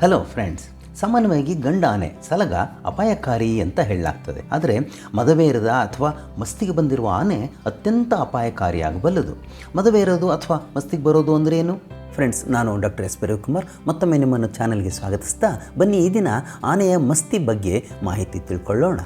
Hello friends ಸಾಮಾನ್ಯವಾಗಿ ಗಂಡ ಆನೆ, ಸಲಗ ಅಪಾಯಕಾರಿ ಅಂತ ಹೇಳಲಾಗ್ತದೆ. ಆದರೆ ಮದವೇರದ ಅಥವಾ ಮಸ್ತಿಗೆ ಬಂದಿರುವ ಆನೆ ಅತ್ಯಂತ ಅಪಾಯಕಾರಿಯಾಗಬಲ್ಲದು ಮದವೇರೋದು ಅಥವಾ ಮಸ್ತಿಗೆ ಬರೋದು ಅಂದರೆ ಏನು? ಫ್ರೆಂಡ್ಸ್ ನಾನು ಡಾಕ್ಟರ್ ಎಸ್ ಕುಮಾರ್ ಮತ್ತೊಮ್ಮೆ ನಿಮ್ಮನ್ನು ಚಾನಲ್ಗೆ ಸ್ವಾಗತಿಸ್ತಾ, ಬನ್ನಿ ಈ ದಿನ ಆನೆಯ ಮಸ್ತಿ ಬಗ್ಗೆ ಮಾಹಿತಿ ತಿಳ್ಕೊಳ್ಳೋಣ.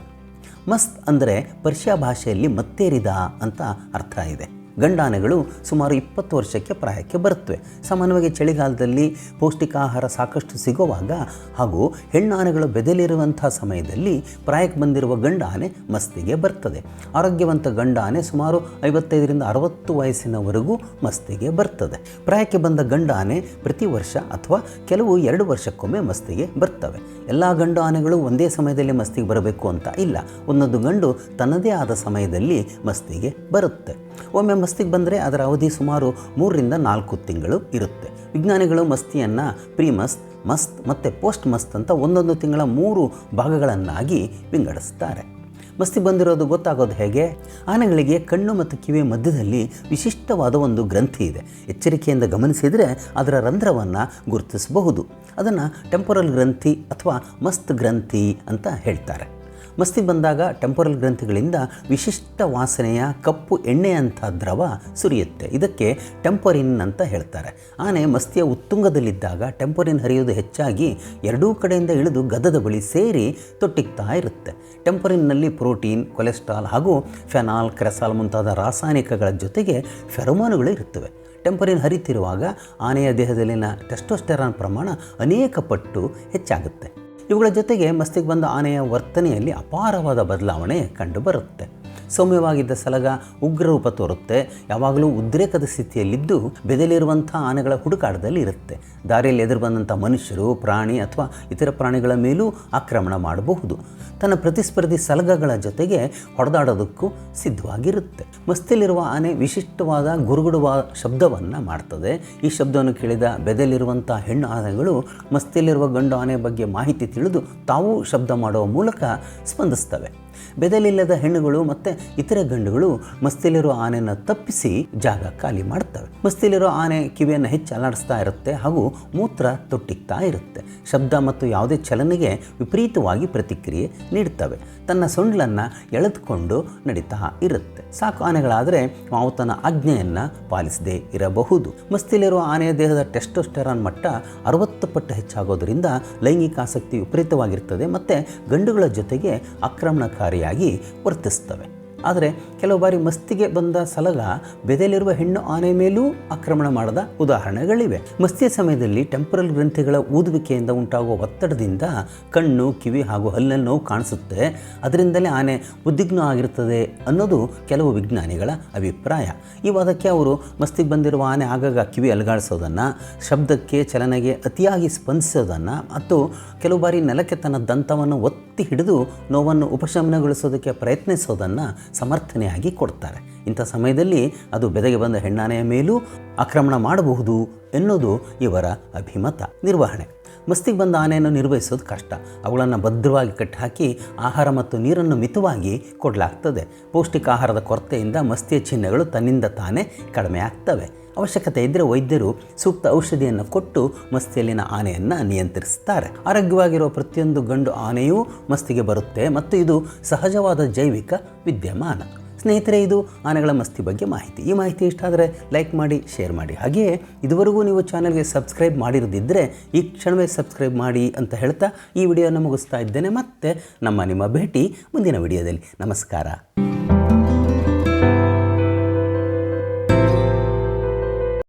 ಮಸ್ತ್ ಅಂದರೆ ಪರ್ಷಿಯಾ ಭಾಷೆಯಲ್ಲಿ ಮತ್ತೇರಿದ ಅಂತ ಅರ್ಥ ಇದೆ. ಗಂಡಾನೆಗಳು ಸುಮಾರು ಇಪ್ಪತ್ತು ವರ್ಷಕ್ಕೆ ಪ್ರಾಯಕ್ಕೆ ಬರುತ್ತವೆ. ಸಾಮಾನ್ಯವಾಗಿ ಚಳಿಗಾಲದಲ್ಲಿ ಪೌಷ್ಟಿಕಾಹಾರ ಸಾಕಷ್ಟು ಸಿಗುವಾಗ ಹಾಗೂ ಹೆಣ್ಣಾನೆಗಳು ಬೆದಲಿರುವಂಥ ಸಮಯದಲ್ಲಿ ಪ್ರಾಯಕ್ಕೆ ಬಂದಿರುವ ಗಂಡಾನೆ ಮಸ್ತಿಗೆ ಬರ್ತದೆ. ಆರೋಗ್ಯವಂತ ಗಂಡಾನೆ ಸುಮಾರು ಐವತ್ತೈದರಿಂದ ಅರವತ್ತು ವಯಸ್ಸಿನವರೆಗೂ ಮಸ್ತಿಗೆ ಬರ್ತದೆ. ಪ್ರಾಯಕ್ಕೆ ಬಂದ ಗಂಡಾನೆ ಪ್ರತಿ ವರ್ಷ ಅಥವಾ ಕೆಲವು ಎರಡು ವರ್ಷಕ್ಕೊಮ್ಮೆ ಮಸ್ತಿಗೆ ಬರ್ತವೆ. ಎಲ್ಲ ಗಂಡು ಆನೆಗಳು ಒಂದೇ ಸಮಯದಲ್ಲಿ ಮಸ್ತಿಗೆ ಬರಬೇಕು ಅಂತ ಇಲ್ಲ. ಒಂದೊಂದು ಗಂಡು ತನ್ನದೇ ಆದ ಸಮಯದಲ್ಲಿ ಮಸ್ತಿಗೆ ಬರುತ್ತೆ. ಒಮ್ಮೆ ಮಸ್ತಿಗೆ ಬಂದರೆ ಅದರ ಅವಧಿ ಸುಮಾರು ಮೂರರಿಂದ ನಾಲ್ಕು ತಿಂಗಳು ಇರುತ್ತೆ. ವಿಜ್ಞಾನಿಗಳು ಮಸ್ತಿಯನ್ನು ಪ್ರೀ ಮಸ್ತ್ ಮಸ್ತ್ ಮತ್ತು ಪೋಸ್ಟ್ ಮಸ್ತ್ ಅಂತ ಒಂದೊಂದು ತಿಂಗಳ ಮೂರು ಭಾಗಗಳನ್ನಾಗಿ ವಿಂಗಡಿಸ್ತಾರೆ. ಮಸ್ತಿ ಬಂದಿರೋದು ಗೊತ್ತಾಗೋದು ಹೇಗೆ? ಆನೆಗಳಿಗೆ ಕಣ್ಣು ಮತ್ತು ಕಿವಿ ಮಧ್ಯದಲ್ಲಿ ವಿಶಿಷ್ಟವಾದ ಒಂದು ಗ್ರಂಥಿ ಇದೆ. ಎಚ್ಚರಿಕೆಯಿಂದ ಗಮನಿಸಿದರೆ ಅದರ ರಂಧ್ರವನ್ನು ಗುರುತಿಸಬಹುದು. ಅದನ್ನು ಟೆಂಪೊರಲ್ ಗ್ರಂಥಿ ಅಥವಾ ಮಸ್ತ್ ಗ್ರಂಥಿ ಅಂತ ಹೇಳ್ತಾರೆ. ಮಸ್ತಿ ಬಂದಾಗ ಟೆಂಪರಲ್ ಗ್ರಂಥಿಗಳಿಂದ ವಿಶಿಷ್ಟ ವಾಸನೆಯ ಕಪ್ಪು ಎಣ್ಣೆಯಂಥ ದ್ರವ ಸುರಿಯುತ್ತೆ. ಇದಕ್ಕೆ ಟೆಂಪರಿನ್ ಅಂತ ಹೇಳ್ತಾರೆ. ಆನೆ ಮಸ್ತಿಯ ಉತ್ತುಂಗದಲ್ಲಿದ್ದಾಗ ಟೆಂಪರಿನ್ ಹರಿಯೋದು ಹೆಚ್ಚಾಗಿ ಎರಡೂ ಕಡೆಯಿಂದ ಇಳಿದು ಗದದ ಬಳಿ ಸೇರಿ ತೊಟ್ಟಿಗ್ತಾ ಇರುತ್ತೆ. ಟೆಂಪರಿನ್ನಲ್ಲಿ ಪ್ರೋಟೀನ್, ಕೊಲೆಸ್ಟ್ರಾಲ್ ಹಾಗೂ ಫೆನಾಲ್, ಕ್ರೆಸಾಲ್ ಮುಂತಾದ ರಾಸಾಯನಿಕಗಳ ಜೊತೆಗೆ ಫೆರೋಮೋನುಗಳು ಇರುತ್ತವೆ. ಟೆಂಪರಿನ್ ಹರಿತಿರುವಾಗ ಆನೆಯ ದೇಹದಲ್ಲಿನ ಟೆಸ್ಟೋಸ್ಟೆರಾನ್ ಪ್ರಮಾಣ ಅನೇಕ ಪಟ್ಟು ಹೆಚ್ಚಾಗುತ್ತೆ. ಇವುಗಳ ಜೊತೆಗೆ ಮಸ್ತಿಗೆ ಬಂದ ಆನೆಯ ವರ್ತನೆಯಲ್ಲಿ ಅಪಾರವಾದ ಬದಲಾವಣೆ ಕಂಡುಬರುತ್ತೆ ಸೌಮ್ಯವಾಗಿದ್ದ ಸಲಗ ಉಗ್ರ ರೂಪ ತೋರುತ್ತೆ. ಯಾವಾಗಲೂ ಉದ್ರೇಕದ ಸ್ಥಿತಿಯಲ್ಲಿದ್ದು ಬೆದಲಿರುವಂಥ ಆನೆಗಳ ಹುಡುಕಾಟದಲ್ಲಿ ಇರುತ್ತೆ. ದಾರಿಯಲ್ಲಿ ಎದುರು ಬಂದಂಥ ಮನುಷ್ಯರು, ಪ್ರಾಣಿ ಅಥವಾ ಇತರ ಪ್ರಾಣಿಗಳ ಮೇಲೂ ಆಕ್ರಮಣ ಮಾಡಬಹುದು. ತನ್ನ ಪ್ರತಿಸ್ಪರ್ಧಿ ಸಲಗಗಳ ಜೊತೆಗೆ ಹೊಡೆದಾಡೋದಕ್ಕೂ ಸಿದ್ಧವಾಗಿರುತ್ತೆ. ಮಸ್ತಿಲಿರುವ ಆನೆ ವಿಶಿಷ್ಟವಾದ ಗುರುಗುಡುವ ಶಬ್ದವನ್ನು ಮಾಡ್ತದೆ. ಈ ಶಬ್ದವನ್ನು ಕೇಳಿದ ಬೆದಲಿರುವಂಥ ಹೆಣ್ಣು ಆನೆಗಳು ಮಸ್ತಿಯಲ್ಲಿರುವ ಗಂಡು ಆನೆ ಬಗ್ಗೆ ಮಾಹಿತಿ ತಿಳಿದು ತಾವೂ ಶಬ್ದ ಮಾಡುವ ಮೂಲಕ ಸ್ಪಂದಿಸ್ತವೆ. ಬೆದಲಿಲ್ಲದ ಹೆಣ್ಣುಗಳು ಮತ್ತು ಇತರೆ ಗಂಡುಗಳು ಮಸ್ತಿಲಿರೋ ಆನೆಯನ್ನು ತಪ್ಪಿಸಿ ಜಾಗ ಖಾಲಿ ಮಾಡ್ತವೆ. ಮಸ್ತಿಲಿರೋ ಆನೆ ಕಿವಿಯನ್ನು ಹೆಚ್ಚು ಅಲಾಡಿಸ್ತಾ ಇರುತ್ತೆ ಹಾಗೂ ಮೂತ್ರ ತೊಟ್ಟಿಗ್ತಾ ಇರುತ್ತೆ. ಶಬ್ದ ಮತ್ತು ಯಾವುದೇ ಚಲನೆಗೆ ವಿಪರೀತವಾಗಿ ಪ್ರತಿಕ್ರಿಯೆ ನೀಡ್ತವೆ. ತನ್ನ ಸೊಂಡ್ಲನ್ನು ಎಳೆದುಕೊಂಡು ನಡೀತಾ ಇರುತ್ತೆ. ಸಾಕು ಆನೆಗಳಾದರೆ ಅವು ತನ್ನ ಆಜ್ಞೆಯನ್ನು ಪಾಲಿಸದೇ ಇರಬಹುದು. ಮಸ್ತಿಲಿರುವ ಆನೆಯ ದೇಹದ ಟೆಸ್ಟೋಸ್ಟೆರಾನ್ ಮಟ್ಟ ಅರವತ್ತು ಪಟ್ಟು ಹೆಚ್ಚಾಗೋದ್ರಿಂದ ಲೈಂಗಿಕ ಆಸಕ್ತಿ ವಿಪರೀತವಾಗಿರ್ತದೆ, ಮತ್ತು ಗಂಡುಗಳ ಜೊತೆಗೆ ಆಕ್ರಮಣಕಾರಿಯಾಗಿ ವರ್ತಿಸ್ತವೆ. ಆದರೆ ಕೆಲವು ಬಾರಿ ಮಸ್ತಿಗೆ ಬಂದ ಸಲಗ ಬೆದೆಯಲ್ಲಿರುವ ಹೆಣ್ಣು ಆನೆ ಮೇಲೂ ಆಕ್ರಮಣ ಮಾಡದ ಉದಾಹರಣೆಗಳಿವೆ. ಮಸ್ತಿಯ ಸಮಯದಲ್ಲಿ ಟೆಂಪರಲ್ ಗ್ರಂಥಿಗಳ ಊದುವಿಕೆಯಿಂದ ಉಂಟಾಗುವ ಒತ್ತಡದಿಂದ ಕಣ್ಣು, ಕಿವಿ ಹಾಗೂ ಹಲ್ಲಿನ ನೋವು ಕಾಣಿಸುತ್ತೆ. ಅದರಿಂದಲೇ ಆನೆ ಉದ್ವಿಗ್ನ ಆಗಿರುತ್ತದೆ ಅನ್ನೋದು ಕೆಲವು ವಿಜ್ಞಾನಿಗಳ ಅಭಿಪ್ರಾಯ. ಈ ವಾದಕ್ಕೆ ಅವರು, ಮಸ್ತಿಗೆ ಬಂದಿರುವ ಆನೆ ಆಗಾಗ ಕಿವಿ ಅಲಗಾಡಿಸೋದನ್ನು, ಶಬ್ದಕ್ಕೆ ಚಲನೆಗೆ ಅತಿಯಾಗಿ ಸ್ಪಂದಿಸೋದನ್ನು ಮತ್ತು ಕೆಲವು ಬಾರಿ ನೆಲಕ್ಕೆ ತನ್ನ ದಂತವನ್ನು ಒತ್ತಿ ಹಿಡಿದು ನೋವನ್ನು ಉಪಶಮನಗೊಳಿಸೋದಕ್ಕೆ ಪ್ರಯತ್ನಿಸೋದನ್ನು ಸಮರ್ಥನೆಯಾಗಿ ಕೊಡ್ತಾರೆ. ಇಂಥ ಸಮಯದಲ್ಲಿ ಅದು ಬೆದಗೆ ಬಂದ ಹೆಣ್ಣಾನೆಯ ಮೇಲೂ ಆಕ್ರಮಣ ಮಾಡಬಹುದು ಎನ್ನುವುದು ಇವರ ಅಭಿಮತ, ನಿರ್ವಹಣೆ. ಮಸ್ತಿಗೆ ಬಂದ ಆನೆಯನ್ನು ನಿರ್ವಹಿಸೋದು ಕಷ್ಟ. ಅವುಗಳನ್ನು ಭದ್ರವಾಗಿ ಕಟ್ಟಿಹಾಕಿ ಆಹಾರ ಮತ್ತು ನೀರನ್ನು ಮಿತವಾಗಿ ಕೊಡಲಾಗ್ತದೆ. ಪೌಷ್ಟಿಕ ಆಹಾರದ ಕೊರತೆಯಿಂದ ಮಸ್ತಿಯ ಚಿಹ್ನೆಗಳು ತನ್ನಿಂದ ತಾನೇ ಕಡಿಮೆ ಆಗ್ತವೆ. ಅವಶ್ಯಕತೆ ಇದ್ದರೆ ವೈದ್ಯರು ಸೂಕ್ತ ಔಷಧಿಯನ್ನು ಕೊಟ್ಟು ಮಸ್ತಿಯಲ್ಲಿನ ಆನೆಯನ್ನು ನಿಯಂತ್ರಿಸುತ್ತಾರೆ ಆರೋಗ್ಯವಾಗಿರುವ ಪ್ರತಿಯೊಂದು ಗಂಡು ಆನೆಯೂ ಮಸ್ತಿಗೆ ಬರುತ್ತೆ ಮತ್ತು ಇದು ಸಹಜವಾದ ಜೈವಿಕ ವಿದ್ಯಮಾನ. ಸ್ನೇಹಿತರೆ, ಇದು ಆನೆಗಳ ಮಸ್ತಿ ಬಗ್ಗೆ ಮಾಹಿತಿ. ಈ ಮಾಹಿತಿ ಇಷ್ಟ ಆದರೆ ಲೈಕ್ ಮಾಡಿ, ಶೇರ್ ಮಾಡಿ. ಹಾಗೆಯೇ ಇದುವರೆಗೂ ನೀವು ಚಾನಲ್ಗೆ ಸಬ್ಸ್ಕ್ರೈಬ್ ಮಾಡಿರದಿದ್ದರೆ ಈ ಕ್ಷಣವೇ ಸಬ್ಸ್ಕ್ರೈಬ್ ಮಾಡಿ ಅಂತ ಹೇಳ್ತಾ ಈ ವಿಡಿಯೋನ ಮುಗಿಸ್ತಾ ಇದ್ದೇನೆ. ಮತ್ತೆ ನಮ್ಮ ನಿಮ್ಮ ಭೇಟಿ ಮುಂದಿನ ವಿಡಿಯೋದಲ್ಲಿ. ನಮಸ್ಕಾರ.